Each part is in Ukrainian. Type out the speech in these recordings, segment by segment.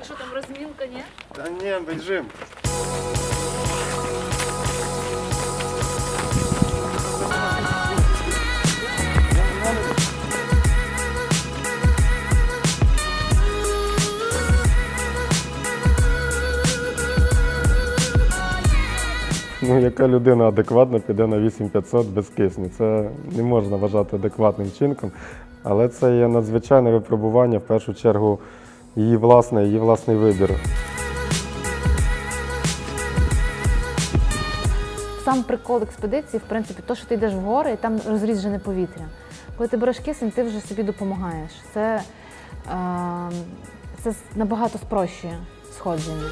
А що там розмінка, ні? Та ні, біжим. Ну, яка людина адекватна піде на 8500 без кисню? Це не можна вважати адекватним вчинком, але це є надзвичайне випробування, в першу чергу, її власне, її власний вибір. Сам прикол експедиції, в принципі, то, що ти йдеш в гори і там розріджене повітря. Коли ти береш кисень, ти вже собі допомагаєш. Це, е, це набагато спрощує сходження.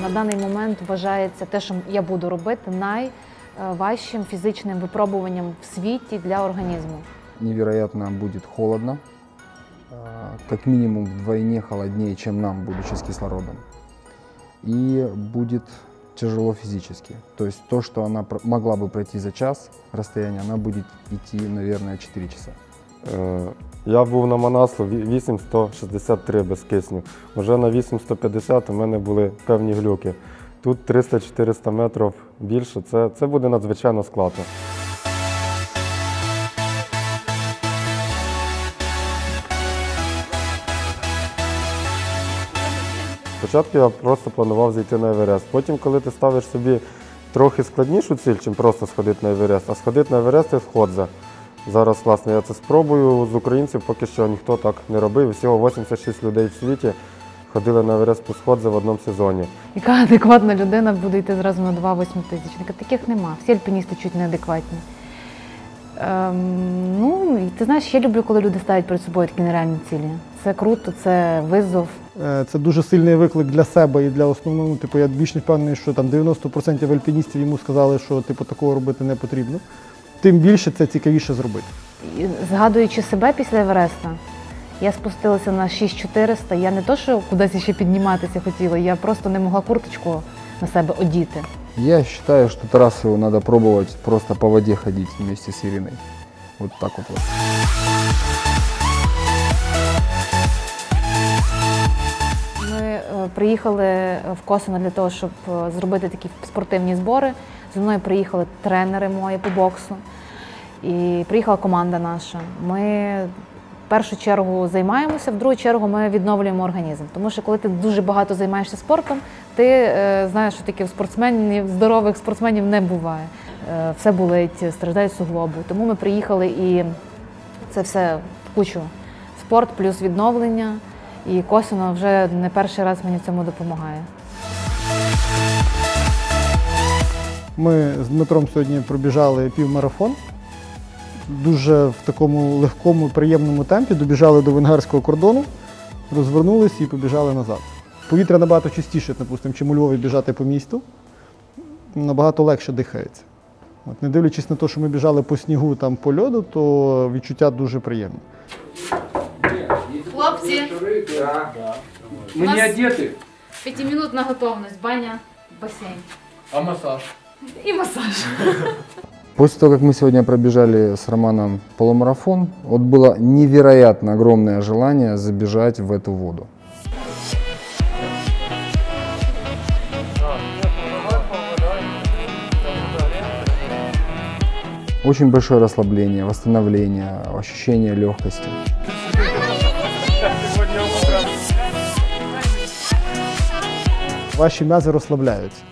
На даний момент вважається те, що я буду робити, найважчим фізичним випробуванням в світі для організму. Невероятно будет холодно, как минимум вдвойне холоднее, чем нам, будучи с кислородом. И будет тяжело физически. То есть то, что она могла бы пройти за час расстояние, она будет идти, наверное, 4 часа. Е, Я був на Манаслу ві- 8163 без кисню. Вже на 8150 у мене були певні глюки. Тут 300-400 метрів більше. Це, це буде надзвичайно складно. Спочатку я просто планував зайти на Еверест. Потім, коли ти ставиш собі трохи складнішу ціль, чим просто сходити на Еверест, а сходити на Еверест це сходза. Зараз, власне, я це спробую. З українців поки що ніхто так не робив. Всього 86 людей в світі ходили на Еверест по сходзі в одному сезоні. Яка адекватна людина буде йти зразу на 2 тисячника? Таких нема. Всі альпіністи чуть неадекватні. Ем, ну, і ти знаєш, я люблю, коли люди ставлять перед собою такі нереальні цілі. Це круто, це визов. Е, Це дуже сильний виклик для себе і для основного. Типу, я більш не впевнений, що там 90% альпіністів йому сказали, що типу такого робити не потрібно. Тим більше це цікавіше зробити. Згадуючи себе після Евереста, я спустилася на 6400. Я не то, що кудись ще підніматися хотіла, я просто не могла курточку на себе одіти. Я считаю, что трассу надо пробовать просто по воде ходить вместе с Ириной. Вот так вот. Приїхали в Косино для того, щоб е, зробити такі спортивні збори. Зі мною приїхали тренери мої по боксу. І приїхала команда наша. Ми в першу чергу займаємося, в другу чергу ми відновлюємо організм. Тому що коли ти дуже багато займаєшся спортом, ти е, знаєш, що таке в спортсменів, здорових спортсменів не буває. Е, все болить, страждають суглоби. Тому ми приїхали і це все в кучу. Спорт плюс відновлення. І Косино вже не перший раз мені цьому допомагає. Ми з Дмитром сьогодні пробіжали півмарафон. Дуже в такому легкому, приємному темпі добіжали до венгерського кордону, розвернулися і побіжали назад. Повітря набагато чистіше, допустимо, чим у Львові біжати по місту. Набагато легше дихається. От, не дивлячись на те, що ми біжали по снігу, там, по льоду, то відчуття дуже приємні. Хлопці, Мы Нас- не одеты. п'ятимінутна готовність, баня, басейн А массаж? і масаж. После того, как мы сегодня пробежали с Романом полумарафон, вот было невероятно огромное желание забежать в эту воду. Очень большое расслабление, восстановление, ощущение легкости. Ваші м'язи розслабляються.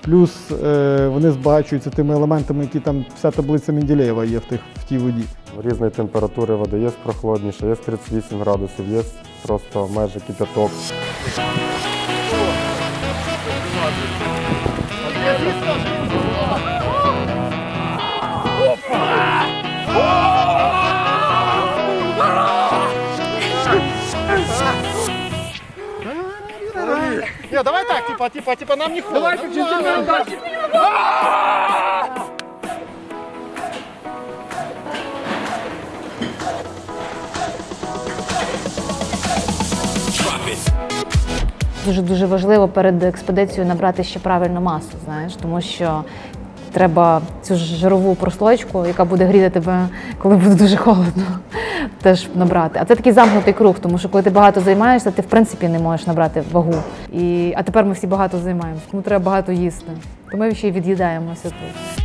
Плюс е, вони збагачуються тими елементами, які там вся таблиця Менделєєва є в, тих, в тій воді. Різної температури води є прохолодніше, є 38 градусів, є просто майже кипяток. Ні, давай так, типа, типа, типа, нам не холодно. Давай, джентльмен, дальше. Дуже дуже важливо перед експедицією набрати ще правильну масу, знаєш, тому що треба цю ж жирову прослойку, яка буде гріти тебе, коли буде дуже холодно. Теж набрати. А це такий замкнутий круг, тому що коли ти багато займаєшся, ти в принципі не можеш набрати вагу. І, а тепер ми всі багато займаємося, тому треба багато їсти. То ми ще й від'їдаємося тут.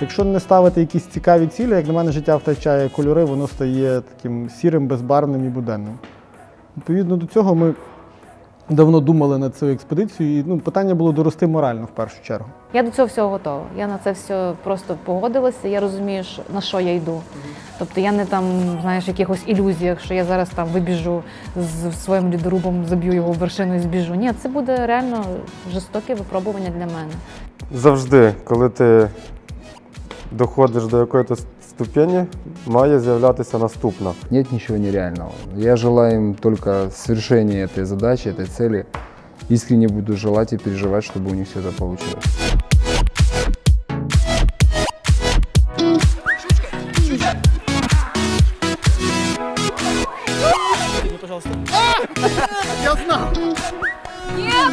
Якщо не ставити якісь цікаві цілі, як на мене, життя втрачає кольори, воно стає таким сірим, безбарвним і буденним. Відповідно до цього ми давно думали над цією експедицією, і ну, питання було дорости морально в першу чергу. Я до цього всього готова. Я на це все просто погодилася. Я розумію, що- на що я йду. Тобто я не там, знаєш, в якихось ілюзіях, що я зараз там вибіжу з своїм лідорубом, заб'ю його в вершину і збіжу. Ні, це буде реально жорстоке випробування для мене. Завжди, коли ти доходиш до якоїсь ступені, має з'являтися наступна. Нет ничего нереального. Я желаю им только свершения этой задачи, этой цели. Искренне буду желать и переживать, чтобы у них все это получилось. Я знал! Нет!